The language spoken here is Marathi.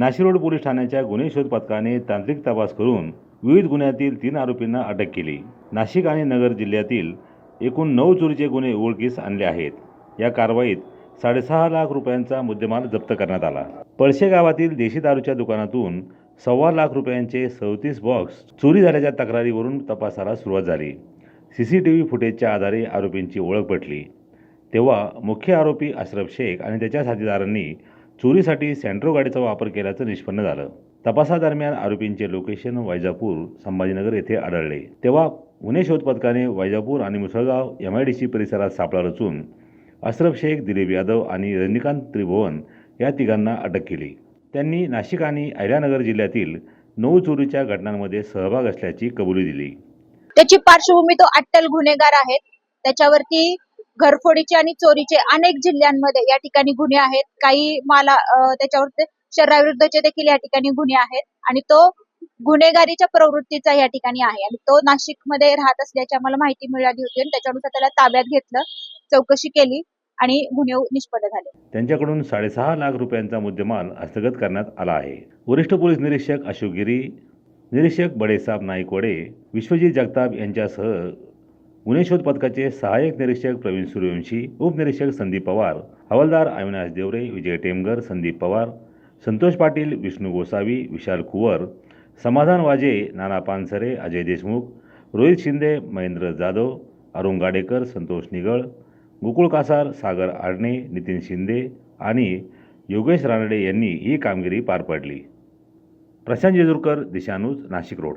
नाशिरोड पोलीस ठाण्याच्या गुन्हे शोध पथकाने तांत्रिक तपास करून विविध गुन्ह्यातील तीन आरोपींना अटक केली. नाशिक आणि नगर जिल्ह्यातील एकूण नऊ चोरीचे गुन्हे उघडकीस आणले आहेत. या कारवाईत साडेसहा लाख रुपयांचा मुद्देमाल जप्त करण्यात आला. पळशे गावातील देशी दारूच्या दुकानातून सव्वा लाख रुपयांचे सदतीस बॉक्स चोरी झाल्याच्या तक्रारीवरून तपासाला सुरुवात झाली. सी सी टी व्ही फुटेजच्या आधारे आरोपींची ओळख पटली. तेव्हा मुख्य आरोपी अशरफ शेख आणि त्याच्या साथीदारांनी चोरीसाठी सँट्रो गाडीचा वापर केल्याचं निष्पन्न झालं. तपासादरम्यान आरोपींचे लोकेशन वैजापूर संभाजीनगर येथे आढळले. तेव्हा गुन्हे शोध पथकाने वैजापूर आणि Musalgaon M I D C परिसरात सापळा रचून अशरफ शेख दिलीप यादव आणि रजनीकांत त्रिभुवन या तिघांना अटक केली. त्यांनी नाशिक आणि अहिल्यानगर जिल्ह्यातील नऊ चोरीच्या घटनांमध्ये सहभाग असल्याची कबुली दिली. त्याची पार्श्वभूमी तो अट्टल गुन्हेगार आहेत त्याच्यावरती घरफोडीचे आणि चोरीचे अनेक जिल्ह्यांमध्ये या ठिकाणी गुन्हे आहेत. काही माला त्याच्यावर शरीराविरुद्धचे देखील या ठिकाणी गुन्हे आहेत. आणि तो गुन्हेगारीच्या प्रवृत्तीचा या ठिकाणी आहे. आणि तो नाशिकमध्ये राहत असल्याची आम्हाला माहिती मिळाली होती आणि त्याच्यानुसार त्याला ताब्यात घेतलं चौकशी केली आणि गुन्हे निष्पन्न झाले. त्यांच्याकडून साडेसहा लाख रुपयांचा मुद्देमाल हस्तगत करण्यात आला आहे. वरिष्ठ पोलीस निरीक्षक अशोक गिरी निरीक्षक बडेसाब नाईकवडे विश्वजित जगताप यांच्यासह गुन्हे शोध पथकाचे सहाय्यक निरीक्षक प्रवीण सूर्यवंशी उपनिरीक्षक संदीप पवार हवालदार अविनाश देवरे विजय टेमगर संदीप पवार संतोष पाटील विष्णू गोसावी विशाल कुवर समाधान वाजे नाना पानसरे अजय देशमुख रोहित शिंदे महेंद्र जाधव अरुण गाडेकर संतोष निगळ गोकुळ कासार सागर आडणे नितीन शिंदे आणि योगेश रानडे यांनी ही कामगिरी पार पाडली. प्रशांत जेजूरकर दिशानूज नाशिक रोड.